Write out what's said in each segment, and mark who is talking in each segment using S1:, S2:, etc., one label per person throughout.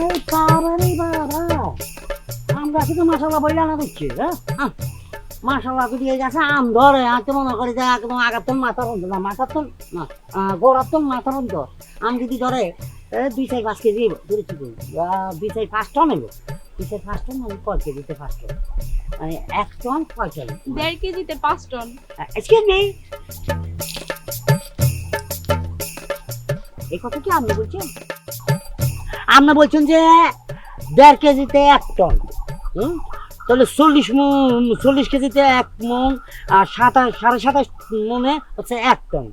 S1: এই বাবা রে বাবা আমরা শুধু মশলা বইলা না দিচ্ছি হ্যাঁ? মশলা দিয়ে গেছে আম ধরে আর তো মনে করি যে একদম আগাতন মাথা বন্ধ না মাথার তো না গোড়ার তো মাথা বন্ধ আম যদি ধরে দুই চাই পাঁচ কেজি ধরে কি করব দুই চাই পাঁচ টন এলো দুই চাই পাঁচ টন মানে কয় কেজিতে পাঁচ টন? মানে এক টন কয় কেজি
S2: দেড় কেজিতে পাঁচ টন।
S1: এক্সকিউজ মি এই কথা কি আপনি বলছেন? আপনি বলছেন যে দেড় কেজিতে এক টন হুম? তাহলে চল্লিশ মন চল্লিশ কেজিতে এক মন আর সাতাশ সাড়ে সাতাশ মনে হচ্ছে এক টন।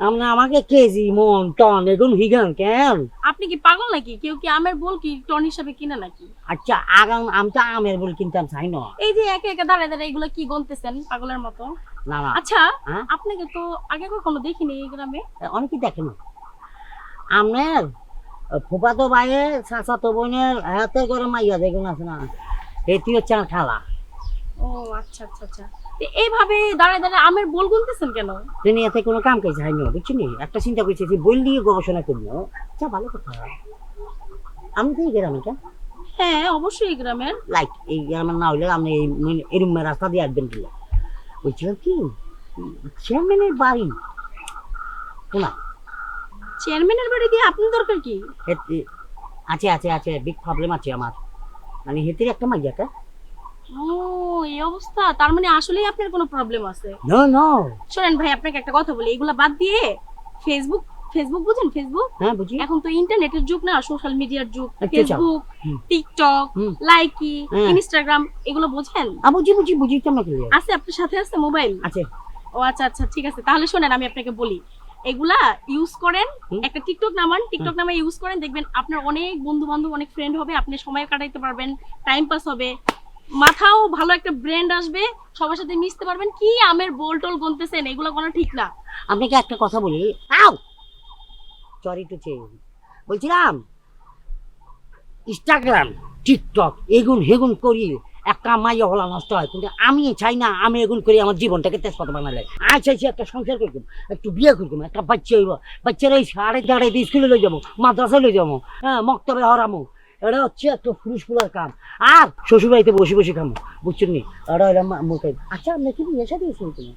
S1: আপনি আমাকে কেজি মন টন এগুলো হিগান কেন?
S2: আপনি কি পাগল নাকি? কেউ কি আমের বল কি টন হিসাবে কিনে নাকি?
S1: আচ্ছা আগাম আমি তো আমের বলে কিনতাম চাই না?
S2: এই যে একে একে দাঁড়ায় দাঁড়ায় এগুলো কি গনতেছেন পাগলের মতো?
S1: না না।
S2: আচ্ছা
S1: হ্যাঁ?
S2: আপনাকে তো আগে কখনো দেখিনি এই গ্রামে?
S1: অনেকেই দেখে না আপনার ফুপাতো ভাইয়ের চাচাতো বোনের হাতে করে মাইয়া দেখুন আছে না। এটি হচ্ছে আমার খালা
S2: ও আচ্ছা আচ্ছা আচ্ছা। এইভাবে দাঁড়ায় দাঁড়ায় আমের বল গুনতেছেন কেন?
S1: তিনি এতে কোনো কাম কাজ হয়নি বুঝছি একটা চিন্তা করছি যে বই নিয়ে গবেষণা করব আচ্ছা ভালো কথা। আমি তো এই গ্রামে কেন
S2: হ্যাঁ অবশ্যই এই গ্রামের।
S1: লাইক এই গ্রামের না হইলে আপনি এই এরম রাস্তা দিয়ে আসবেন কিনা বলছিলাম কি? চেয়ারম্যানের বাড়ি। শোনা
S2: চেয়ারম্যানের বাড়ি দিয়ে আপনার দরকার কি?
S1: আছে আছে আছে বিগ প্রবলেম আছে আমার। মানে হেতির একটা মাইয়াটা
S2: ও এই অবস্থা। তার মানে আসলেই আপনার কোনো প্রবলেম আছে?
S1: নো নো
S2: শোনেন ভাই আপনাকে একটা কথা বলি। এগুলা বাদ দিয়ে ফেসবুক ফেসবুক বুঝেন ফেসবুক
S1: হ্যাঁ বুঝি।
S2: এখন তো ইন্টারনেটের যুগ না সোশ্যাল মিডিয়ার যুগ। Facebook TikTok Likee. ইনস্টাগ্রাম এগুলো বুঝেন?
S1: আ বুঝি বুঝি বুঝি নাকি
S2: আছে আপনার সাথে আছে মোবাইল?
S1: আছে।
S2: ও আচ্ছা আচ্ছা ঠিক আছে। তাহলে শোনেন আমি আপনাকে বলি। এগুলা ইউজ করেন। একটা টিকটক নামান টিকটক নামে ইউজ করেন দেখবেন আপনার অনেক বন্ধু বান্ধব অনেক ফ্রেন্ড হবে আপনি সময় কাটাইতে পারবেন টাইম পাস হবে। মাথাও ভালো একটা ব্র্যান্ড আসবে সবার সাথে মিশতে পারবেন কি আমের বোল টোল গুনতেছেন এগুলো কোনো ঠিক না।
S1: আপনাকে একটা কথা বলি? আও সরি টু চেঞ্জ বলছিলাম ইনস্টাগ্রাম টিকটক এগুন হেগুন করি একটা মাইয়া হলা নষ্ট হয় কিন্তু আমি চাই না আমি এগুন করি আমার জীবনটাকে তেজপাতা বানালে আজ চাইছি একটা সংসার করতাম একটু বিয়ে করতাম একটা বাচ্চা হইব বাচ্চারা এই সাড়ে দিয়ে স্কুলে লই যাব মাদ্রাসায় লই যাব হ্যাঁ মক্তবে হরামো এটা হচ্ছে একটা পুরুষ ফুলার কাম আর শ্বশুর বাড়িতে বসে বসে খামো বুঝছেন নি এটা হইলাম আচ্ছা আপনি কি বিয়ে সাথে তুমি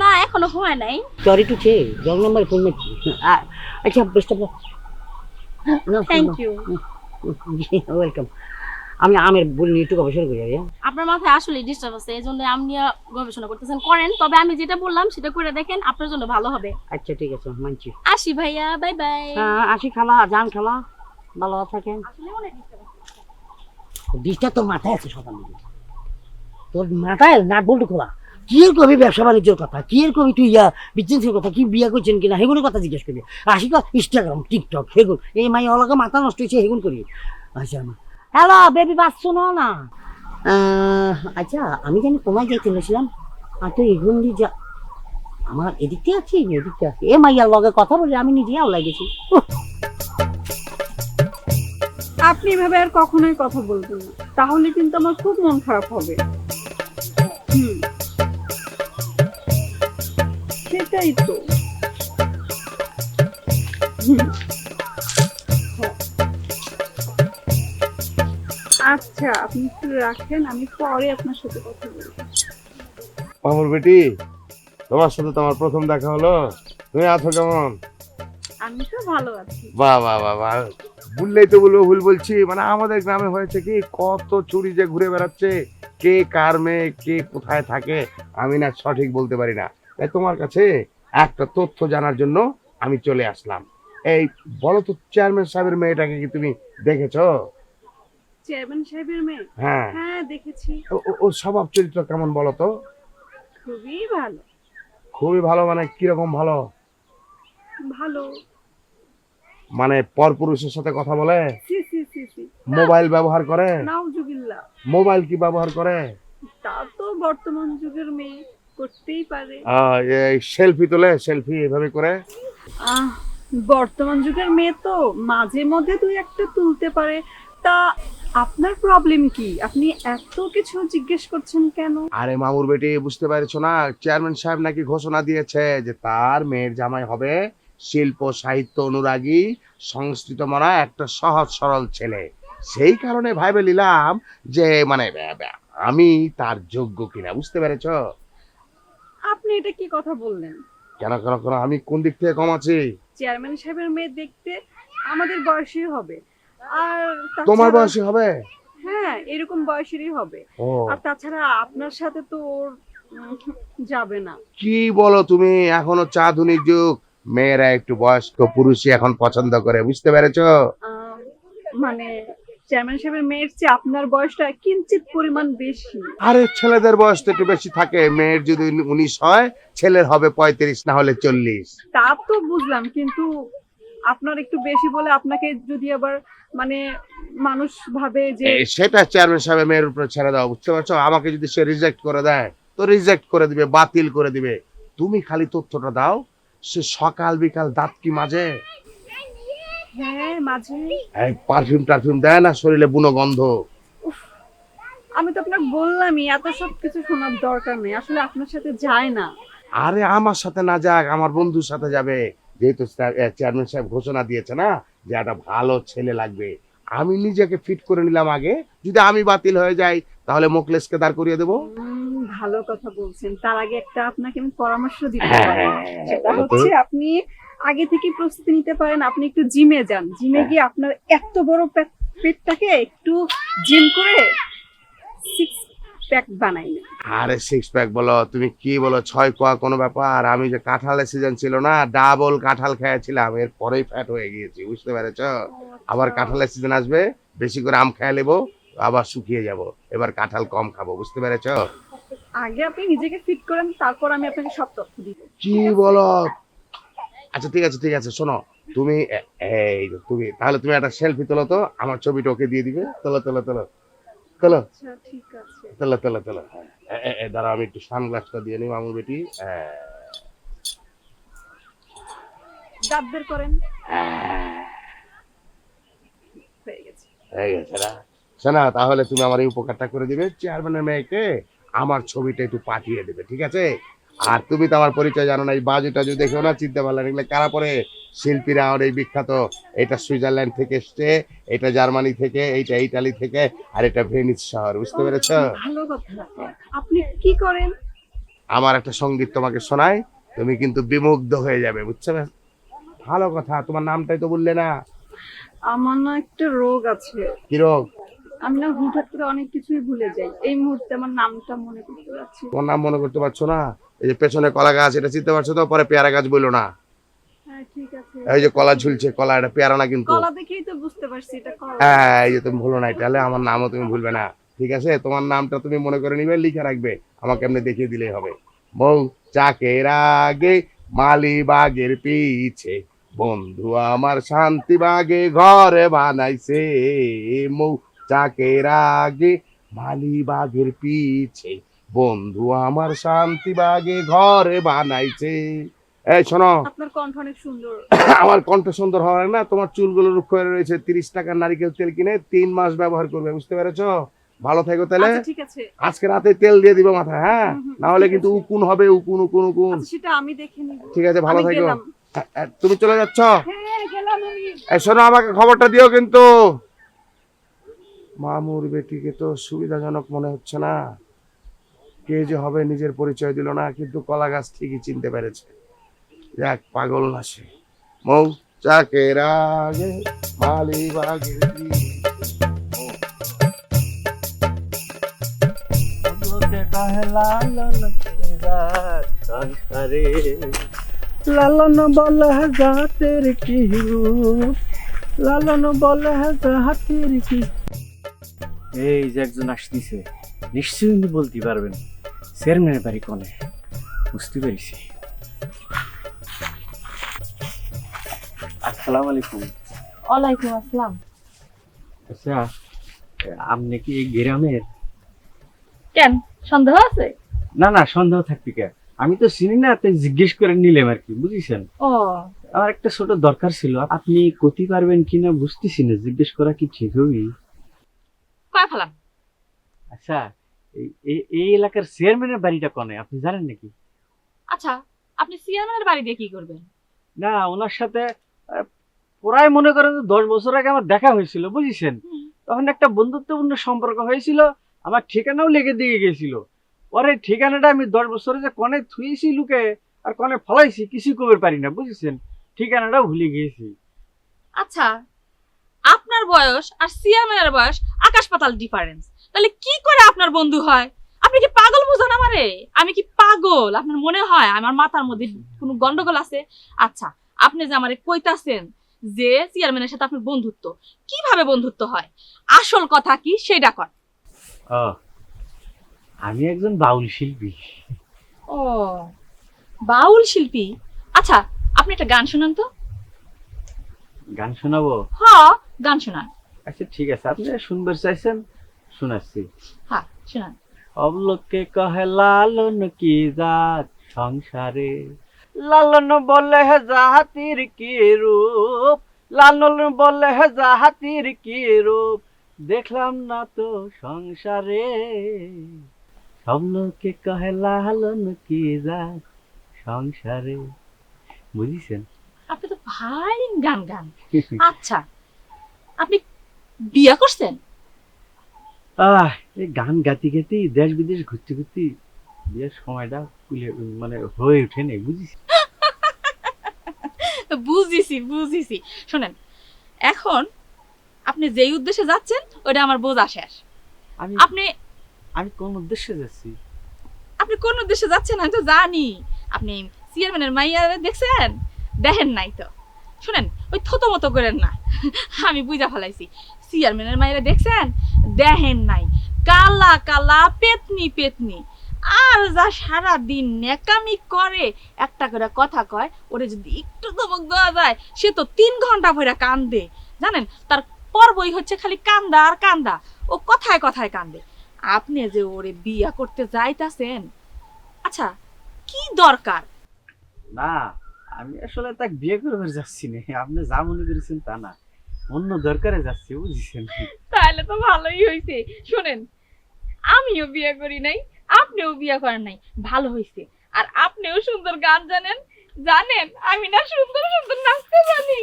S2: না এখনও হয় নাই
S1: সরি টু চে রং নাম্বার ফোন নাকি আচ্ছা
S2: থ্যাংক ইউ
S1: ওয়েলকাম আমি আমের বল নিয়ে একটু গবেষণা করি
S2: আপনার মাথায় আসলে ডিস্টার্ব আছে এই জন্য আমি গবেষণা করতেছেন। করেন তবে আমি যেটা বললাম সেটা করে দেখেন আপনার জন্য ভালো হবে।
S1: আচ্ছা ঠিক আছে মানছি।
S2: আসি ভাইয়া বাই বাই
S1: হ্যাঁ আসি খালা যান খালা ভালো থাকেন।
S2: আসলে অনেক disturb আছে।
S1: ডিসটা তোর মাথায় আছে সকাল তোর মাথায় নাট বল্টু খোলা। কি এর কবি ব্যবসা বাণিজ্যের কথা? কি এর কবি তুই ইয়া বিজনেসের কথা? কি বিয়া করছেন কিনা? হেগুলো কথা জিজ্ঞেস করবি। আসি তো ইনস্টাগ্রাম টিকটক হেগুন এই মাই অলগা মাথা নষ্ট হয়েছে হেগুন করি। আচ্ছা হ্যালো বেবি বাস শোনো না। আহ, আচ্ছা আমি জানি তোমায় যাইতে বলেছিলাম। আর তুই এগুন দিয়ে যা আমার এদিকে আছে এদিকতে আছে এ মাইয়ার লগে কথা বলে আমি নিজে আল্লাহ গেছি।
S3: আপনি এভাবে আর কখনোই কথা বলবেন না। তাহলে কিন্তু আমার খুব মন খারাপ হবে। হুম। সেটাই তো। হুম। আচ্ছা আপনি একটু রাখেন আমি পরে আপনার সাথে কথা বলব।
S4: মামুর বেটি তোমার সাথে তোমার প্রথম দেখা হলো। তুমি আছো কেমন?
S3: আমি তো ভালো আছি।
S4: বাহ বাহ বাহ বাহ। ভুললেই তো বলব ভুল বলছি। মানে আমাদের গ্রামে হয়েছে কি কত চুরি যে ঘুরে বেড়াচ্ছে কে কার মেয়ে কে কোথায় থাকে আমি না সঠিক বলতে পারি না। তাই তোমার কাছে একটা তথ্য জানার জন্য আমি চলে আসলাম। এই বলো তো চেয়ারম্যান সাহেবের মেয়েটাকে কি তুমি দেখেছ?
S3: চেয়ারম্যান সাহেবের মেয়ে?
S4: হ্যাঁ।
S3: হ্যাঁ দেখেছি।
S4: ওর স্বভাব চরিত্র কেমন বলো তো?
S3: খুবই ভালো।
S4: খুবই ভালো মানে কীরকম ভালো?
S3: ভালো।
S4: মানে পরপুরুষের সাথে কথা বলে? মোবাইল ব্যবহার করে? মোবাইল কি ব্যবহার করে?
S3: তা তো বর্তমান যুগের মেয়ে করতেই পারে।
S4: এই সেলফি তোলে সেলফি এভাবে করে?
S3: বর্তমান যুগের মেয়ে তো মাঝে মধ্যে দুই একটা তুলতে পারে। তা আপনার প্রবলেম কি? আপনি এত কিছু জিজ্ঞেস করছেন কেন?
S4: আরে মামুর বেটি বুঝতে পারছ না? চেয়ারম্যান সাহেব নাকি ঘোষণা দিয়েছে যে তার মেয়ের জামাই হবে শিল্প সাহিত্য অনুরাগী সংস্কৃত মনা একটা সহজ সরল ছেলে। সেই কারণে ভাইবে নিলাম যে মানে আমি তার যোগ্য কিনা বুঝতে পেরেছ?
S3: আপনি এটা কি কথা বললেন?
S4: কেন কেন কেন আমি কোন দিক থেকে কম আছি?
S3: চেয়ারম্যান সাহেবের মেয়ে দেখতে আমাদের বয়সই হবে। আর
S4: তোমার বয়সী হবে?
S3: হ্যাঁ এরকম বয়সেরই হবে। আর তাছাড়া আপনার সাথে তো ওর যাবে না।
S4: কি বলো তুমি? এখনও চাঁদুনির যুগ। মেয়েরা একটু বয়স্ক পুরুষই এখন পছন্দ করে বুঝতে পেরেছ?
S3: মানে চেয়ারম্যান সাহেবের মেয়ের চেয়ে আপনার বয়সটা কিঞ্চিত পরিমাণ বেশি।
S4: আরে ছেলেদের বয়স তো একটু বেশি থাকে। মেয়ের যদি উনিশ হয় ছেলের হবে পঁয়ত্রিশ না হলে চল্লিশ।
S3: তা তো বুঝলাম কিন্তু আপনার একটু বেশি বলে আপনাকে যদি আবার মানে মানুষ ভাবে যে
S4: সেটা চেয়ারম্যান সাহেব মেয়ের উপরে ছেড়ে দাও বুঝতে পারছ? আমাকে যদি সে রিজেক্ট করে দেয় তো রিজেক্ট করে দিবে বাতিল করে দিবে। তুমি খালি তথ্যটা দাও সে সকাল বিকাল দাঁত কি মাঝে
S3: হ্যাঁ মাঝে।
S4: এই পারফিউম টারফিউম দেয় না শরীরে বুনো গন্ধ।
S3: আমি তো আপনাকে বললামই এত সব কিছু শোনার দরকার নেই। আসলে আপনার সাথে যায় না।
S4: আরে আমার সাথে না যাক আমার বন্ধুর সাথে যাবে। যেহেতু চেয়ারম্যান সাহেব ঘোষণা দিয়েছে না যে একটা ভালো ছেলে লাগবে। আমি নিজেকে ফিট করে নিলাম আগে। যদি আমি বাতিল হয়ে যাই তাহলে মোকলেসকে দাঁড় করিয়ে দেবো।
S3: ভালো কথা বলছেন। তার আগে একটা আপনাকে আমি পরামর্শ দিতে
S4: হ্যাঁ,
S3: পারি।
S4: হ্যাঁ,
S3: সেটা হচ্ছে আপনি আগে থেকে প্রস্তুতি নিতে পারেন। আপনি একটু জিমে যান। জিমে গিয়ে আপনার এত বড় পেট- পেটটাকে একটু জিম করে সিক্স প্যাক বানাই।
S4: আরে সিক্স প্যাক বলো তুমি কি বলো ছয় কোয়া কোনো ব্যাপার? আমি যে কাঁঠালের সিজন ছিল না ডাবল কাঁঠাল খেয়েছিলাম এর পরেই ফ্যাট হয়ে গিয়েছি বুঝতে পেরেছ? আবার কাঁঠালের সিজন আসবে বেশি করে আম খেয়ে নেব আবার শুকিয়ে যাব এবার কাঁঠাল কম খাব বুঝতে পেরেছ?
S3: আগে আপনি নিজেকে ফিট করেন তারপর আমি আপনাকে সব তথ্য দিব।
S4: কি বলো? আচ্ছা ঠিক আছে ঠিক আছে শোনো তুমি এই তুমি তাহলে তুমি একটা সেলফি তোলো তো আমার ছবিটা ওকে দিয়ে দিবে তোলো তোলো তোলো। চলো চলো চলো এ, দাঁড়াও আমি একটু সানগ্লাসটা দিয়ে নিই মামুর বেটি।
S3: দাঁত বের করেন।
S4: হ্যাঁ, শোনা তাহলে তুমি আমার এই উপকারটা করে দিবে চেয়ারম্যানের মেয়েকে আমার ছবিটা একটু পাঠিয়ে দেবে ঠিক আছে? আর তুমি তো আমার পরিচয় জানো না এই বাজু টাজু দেখেও না চিনতে পারলে না এগুলো কারা পরে শিল্পীরা আমার এই বিখ্যাত এটা সুইজারল্যান্ড থেকে এসছে এটা জার্মানি থেকে এইটা ইটালি থেকে আর এটা ভেনিস শহর বুঝতে পেরেছ?
S3: আপনি কি করেন?
S4: আমার একটা সংগীত তোমাকে শোনাই তুমি কিন্তু বিমুগ্ধ হয়ে যাবে বুঝছ? ভালো কথা তোমার নামটাই তো বললে না।
S3: আমার না একটা রোগ আছে।
S4: কি রোগ?
S3: আমি না হুটহাট করে অনেক কিছুই ভুলে যাই। এই মুহূর্তে আমার নামটা মনে করতে পারছি
S4: তোমার নাম মনে করতে পারছ না? এই যে পেছনে কলা গাছ এটা চিনতে পারছ তো? পরে পেয়ারা গাছ বলল না?
S3: হ্যাঁ
S4: এই যে কলা ঝুলছে কলা এটা পেয়ারা না কিন্তু।
S3: কলা দেখেই তো বুঝতে পারছি এটা কলা।
S4: হ্যাঁ এই যে তুমি ভুলো না তাহলে আমার নামও তুমি ভুলবে না। ঠিক আছে? তোমার নামটা তুমি মনে করে নিবে লিখে রাখবে। আমাকে এমনি দেখিয়ে দিলেই হবে। বউ চাকের আগে মালিবাগের পিছে বন্ধু আমার শান্তি বাগে ঘরে বানাইছে। মৌ চাকের আগে মালিবাগের পিছে। বন্ধু আমার শান্তি বাগে ঘরে বানাইছে। এই শোনো।
S3: আপনার কণ্ঠ অনেক সুন্দর।
S4: আমার কণ্ঠ সুন্দর হয় না তোমার চুলগুলো রুক্ষ হয়ে রয়েছে তিরিশ টাকার নারিকেল তেল কিনে তিন মাস ব্যবহার করবে বুঝতে পেরেছ? ভালো থেকো তাহলে।
S3: আচ্ছা ঠিক আছে।
S4: আজকে রাতে তেল দিয়ে দিবে মাথায় হ্যাঁ? না হলে কিন্তু উকুন হবে উকুন উকুন উকুন।
S3: আচ্ছা, সেটা আমি দেখে নিব।
S4: ঠিক আছে ভালো থেকো। হ্যাঁ, হ্যাঁ, তুমি চলে যাচ্ছ?
S3: হ্যাঁ গেলাম আমি।
S4: এই শোনো আমাকে খবরটা দিও কিন্তু। মামুর বেটিকে তো সুবিধাজনক মনে হচ্ছে না। কে যে হবে নিজের পরিচয় দিল না, কিন্তু কলা গাছ ঠিকই চিনতে পেরেছে। যাক, পাগল না সে। মৌ চাকের আগে মালি বাগের
S1: লালন বল জাতের কি লালন বল জাতের কি এই যে একজন আসতেছে নিশ্চয়ই উনি বলতে পারবেন চেয়ারম্যানের বাড়ি কোনে? বুঝতে পেরেছি। আসসালামু আলাইকুম।
S5: ওয়ালাইকুম আসসালাম।
S1: আচ্ছা আপনি কি এই গ্রামের?
S5: কেন? সন্দেহ আছে?
S1: না না সন্দেহ থাকবে কে? আমি তো চিনি না তাই জিজ্ঞেস করে নিলাম আর কি বুঝেছেন?
S5: ও।
S1: আমার একটা ছোট দরকার ছিল আপনি করতে পারবেন কিনা বুঝতেছি না জিজ্ঞেস করা কি ঠিক হবে?
S5: কয় ফেলাম।
S1: আচ্ছা এই- এলাকার চেয়ারম্যানের বাড়িটা কোনে? আপনি জানেন নাকি?
S5: আচ্ছা আপনি চেয়ারম্যানের বাড়ি দিয়ে কি করবেন?
S1: না ওনার সাথে প্রায় মনে করেন যে দশ বছর আগে আমার দেখা হয়েছিল বুঝেছেন?
S6: তখন একটা বন্ধুত্বপূর্ণ সম্পর্ক হয়েছিল আমার ঠিকানাও লেগে দিয়ে গেছিল। পরে ঠিকানাটা আমি দশ বছরে যে কনে থুয়েছি লুকে আর কনে ফলাইছি কিছু কবে পারি না বুঝেছেন? ঠিকানাটা ভুলে গিয়েছি।
S5: আচ্ছা আপনার বয়স আর সিয়ামের বয়স আকাশ পাতাল ডিফারেন্স তাহলে কি করে আপনার বন্ধু হয়? আপনি কি পাগল বুঝান আমারে? আমি কি পাগল? আপনার মনে হয়? আমার মাথার মধ্যে কোনো গন্ডগোল আছে? আচ্ছা আপনি যে আমারে কইতাছেন যে চেয়ারম্যানের সাথে আপনার বন্ধুত্ব কীভাবে বন্ধুত্ব হয়? আসল কথা কি সেটা কর।
S6: আমি একজন বাউল শিল্পী।
S5: ও বাউল শিল্পী? আচ্ছা আপনি একটা গান শোনান তো।
S6: গান শোনাবো?
S5: হ গান শোনান।
S6: আচ্ছা ঠিক আছে। আপনি শুনবার চাইছেন শোনাচ্ছি।
S5: হ্যাঁ শোনান।
S6: অবলোকে কহে লালন কি জাত সংসারে? লালন বলে হে জাহাতির কি রূপ? লালন বলে হে জাহাতির কি রূপ? দেখলাম না তো সংসারে। সব লোকে কহে লালন কি জাত সংসারে? বুঝিছেন?
S5: আপনি তো ভাই গান গান। আচ্ছা আপনি বিয়া করছেন?
S6: আহ এই গান গাতি গাতি দেশ বিদেশ ঘুরতে ঘুরতে বিয়ের সময়টা কুলে মানে হয়ে ওঠেনি বুঝিস?
S5: বুঝিছি বুঝিছি। শোনেন এখন আপনি যেই উদ্দেশ্যে যাচ্ছেন ওটা আমার বোঝা শেষ।
S6: আমি
S5: আপনি
S6: আমি কোন উদ্দেশ্যে যাচ্ছি?
S5: আপনি কোন উদ্দেশ্যে যাচ্ছেন আমি তো জানি। আপনি চেয়ারম্যানের মাইয়ারে দেখছেন? দেখেন নাই তো। শুনেন, ওই থতো মতো করেন না। আমি বুঝা ফেলাইছি। চেয়ারম্যানের মাইয়ারে দেখছেন? দেখেন নাই। কালা কালা পেতনি পেতনি। আর যা সারা দিন নেকামি করে, একটা করে কথা কয়, ওরে যদি একটু দমক দেওয়া যায়, সে তো তিন ঘণ্টা ভরে কান্দে। জানেন, তার পর্বই হচ্ছে খালি কান্দা আর কান্দা। ও কথায় কথায় কান্দে। আপনি যে ওরে বিয়া করতে যাইতাছেন আচ্ছা কি দরকার?
S6: না আমি আসলে তাকে বিয়ে করবার যাচ্ছি না। আপনি যা মনে করেছেন তা না। অন্য দরকারে যাচ্ছি বুঝেছেন?
S5: তাহলে তো ভালোই হয়েছে শুনেন আমিও বিয়ে করি নাই আপনিও বিয়ে করেন নাই। ভালো হয়েছে আর আপনিও সুন্দর গান জানেন। জানেন আমি না সুন্দর সুন্দর নাচতে জানি।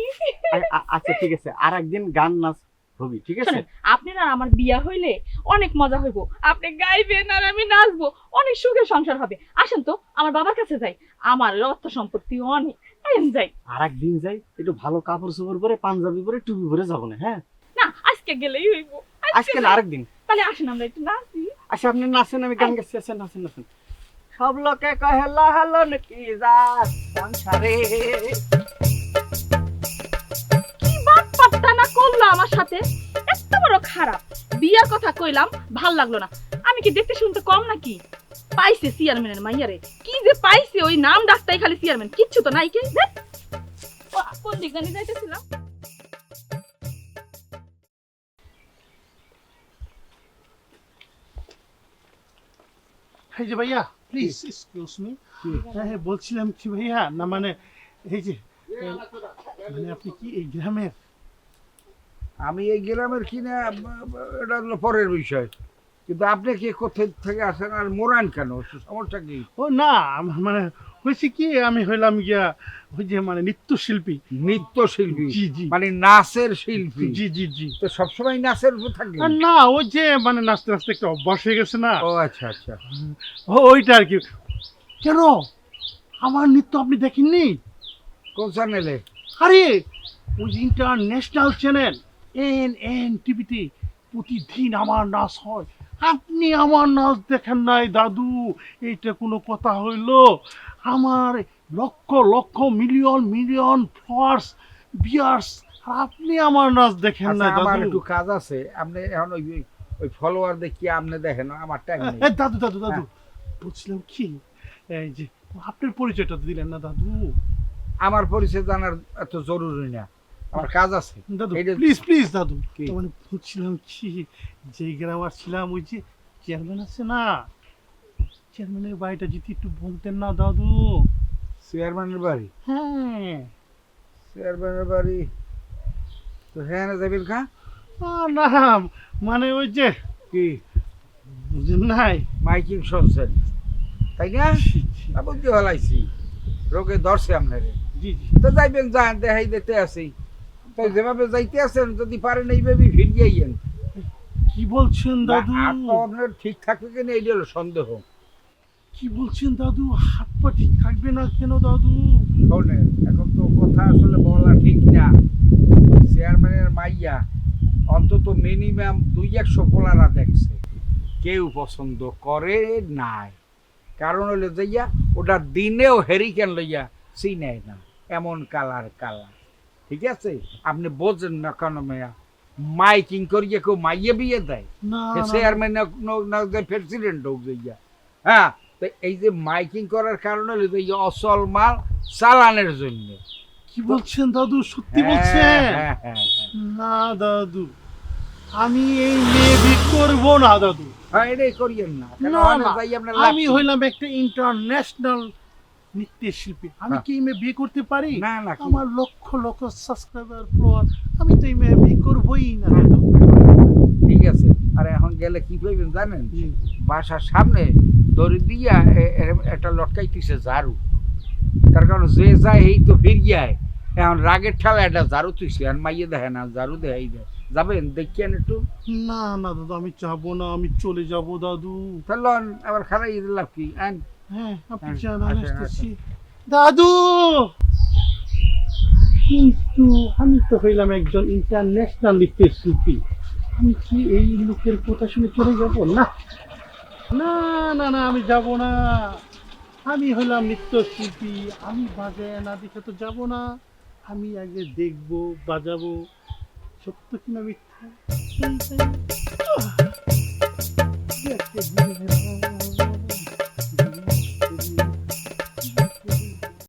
S6: আচ্ছা ঠিক আছে। আর একদিন গান নাচ হবি ঠিক আছে?
S5: আপনার আর আমার বিয়া হইলে অনেক মজা হইব। আপনি গাইবেন আর আমি নাচবো। অনেক সুখের সংসার হবে। আসেন তো আমার বাবার কাছে যাই। আমার অর্থ সম্পত্তি অনেক। আইন যাই।
S6: আর একদিন যাই একটু ভালো কাপড় চোপড় পরে পাঞ্জাবি পরে টুপি পরে যাব না হ্যাঁ?
S5: না আজকে গেলেই হইব।
S6: আজকে না আরেকদিন।
S5: তাহলে আসেন আমরা একটু নাচি।
S6: আচ্ছা আপনি নাচেন আমি গান গাচ্ছি আছেন নাচেন নাচেন। সব লোকে কহে লালন কি জাত সংসারে?
S5: না করল আমার সাথে। এত বড় খারাপ। বিয়ার কথা কইলাম ভালো লাগল না। আমি কি দেখতে শুনতে কম নাকি? পাইছে চেয়ারম্যানের মাইয়ারে। কি যে পাইছে ওই নাম ডাকতাই খালি চেয়ারম্যান কিচ্ছু তো নাই কে? কোন দিক জানি যাইতেছিলাম?
S7: এই যে ভাইয়া প্লিজ এক্সকিউজ মি হ্যাঁ বলছিলাম কি ভাইয়া? না মানে এই যে মানে আপনি কি এই গ্রামের
S4: আমি এই গ্রামের কিনা এটা হলো পরের বিষয়। কিন্তু আপনি কি কোথায় থেকে আসেন আর মোরান কেন? সমস্যা কি?
S7: ও না মানে হয়েছে কি আমি হইলাম গিয়া ওই যে মানে নৃত্যশিল্পী।
S4: নৃত্যশিল্পী?
S7: জি জি।
S4: মানে নাচের শিল্পী?
S7: জি জি জি।
S4: তো সবসময় নাচের উপর থাকে?
S7: না ওই যে মানে নাচতে নাচতে একটা অভ্যাস হয়ে গেছে না।
S4: ও আচ্ছা আচ্ছা।
S7: ও ওইটা আর কি। কেন? আমার নৃত্য আপনি দেখেননি
S4: কোন চ্যানেলে
S7: আরে ওই ইন্টারন্যাশনাল চ্যানেল এন এন টিভিতে প্রতিদিন আমার নাচ হয়। আপনি আমার নাচ দেখেন নাই দাদু। এইটা কোনো কথা হইল। আমার lakh lakh million million followers বিয়ার্স আপনি আমার নাচ দেখেন না
S4: আচ্ছা, আমার
S7: দাদু।
S4: একটু কাজ আছে। আপনি এখন ওই ওই ফলোয়ার দেখি আপনি দেখেন আমার টাইম নেই।
S7: দাদু দাদু দাদু। বলছিলাম কি এই যে আপনার পরিচয়টা তো দিলেন না দাদু।
S4: আমার পরিচয় জানার এত জরুরি না। আমার কাজ আছে।
S7: দাদু প্লিজ প্লিজ দাদু। মানে বলছিলাম কি যে গ্রামার ছিলাম ওই যে চেয়ারম্যান আছে না? চেয়ারম্যানের বাড়িটা যদি একটু বলতেন না দাদু।
S4: চেয়ারম্যানের বাড়ি?
S7: হ্যাঁ।
S4: চেয়ারম্যানের বাড়ি? তো হ্যাঁ না যাবেন কা
S7: না মানে ওই যে
S4: কি?
S7: বুঝেন নাই?
S4: মাইকিং শুনছেন। তাই না? না বুঝতে ভালাইছি রোগে ধরছে আপনারে।
S7: জি জি।
S4: তো যাইবেন যান দেখাই দিতে আসি। তো যেভাবে যাইতে আছেন যদি পারেন এইভাবে ভিড় যাইয়েন
S7: কি বলছেন দাদু?
S8: আপনার ঠিক থাকবে কিনা এইটা হলো সন্দেহ।
S7: কি বলছেন দাদু? হাত পা ঠিক থাকবে না কেন দাদু?
S8: শোনেন এখন তো কথা আসলে বলা ঠিক না। চেয়ারম্যানের মাইয়া অন্তত মিনিমাম দুই একশো পোলারা দেখছে। কেউ পছন্দ করে নাই। কারণ হলো যাইয়া ওটা দিনেও হেরিকেন লইয়া চিনায় না। এমন কালার কালার ঠিক আছে? আপনি বোঝেন না কেন মেয়া? মাইকিং করিয়ে কেউ মাইয়ে বিয়ে দেয়? চেয়ারম্যান প্রেসিডেন্ট হোক যাইয়া হ্যাঁ তো এই যে মাইকিং করার কারণে এই অসল মাল চালানের জন্য।
S7: কি বলছেন দাদু? সত্যি
S8: হ্যাঁ,
S7: বলছেন?
S8: হ্যাঁ, হ্যাঁ।
S7: না দাদু আমি এই মেয়ে করব না দাদু।
S8: হ্যাঁ এটাই করিয়েন না।
S7: আমি হইলাম একটা ইন্টারন্যাশনাল নৃত্যের শিল্পী। আমি
S8: হ্যাঁ।
S7: কি এই মেয়ে বিয়ে করতে পারি?
S8: না না
S7: আমার লক্ষ লক্ষ সাবস্ক্রাইবার ফলোয়ার আমি তো এই মেয়ে বিয়ে করবোই না।
S8: ঠিক আছে। আর এখন গেলে কি পাইবেন জানেন? বাসার সামনে দড়ি দিয়া একটা লটকাইতেছে ঝাড়ু। তার কারণ যে যায় এই তো ফিরিয়ায়। এখন রাগের ঠেলা একটা ঝাড়ু তুইছে। আর মাইয়ে দেখে না ঝাড়ু দেখাই দেয়। যাবেন দেখিয়েন একটু।
S7: না না দাদু আমি যাব না আমি চলে যাব দাদু।
S8: তাহলে আবার খারাই লাভ কি?
S7: হ্যাঁ আপনি
S8: হ্যাঁ,
S7: আমি আসতেছি দাদু! কিন্তু আমি তো হইলাম একজন ইন্টারন্যাশনাল নৃত্যের শিল্পী। আমি কি এই লোকের কথা শুনে চলে যাব? না। না না না আমি যাব না। আমি নৃত্যশিল্পী আমি বাজায় না দেখে তো যাব না। আমি আগে দেখব বাজাবো। সত্য কিনা মিথ্যা?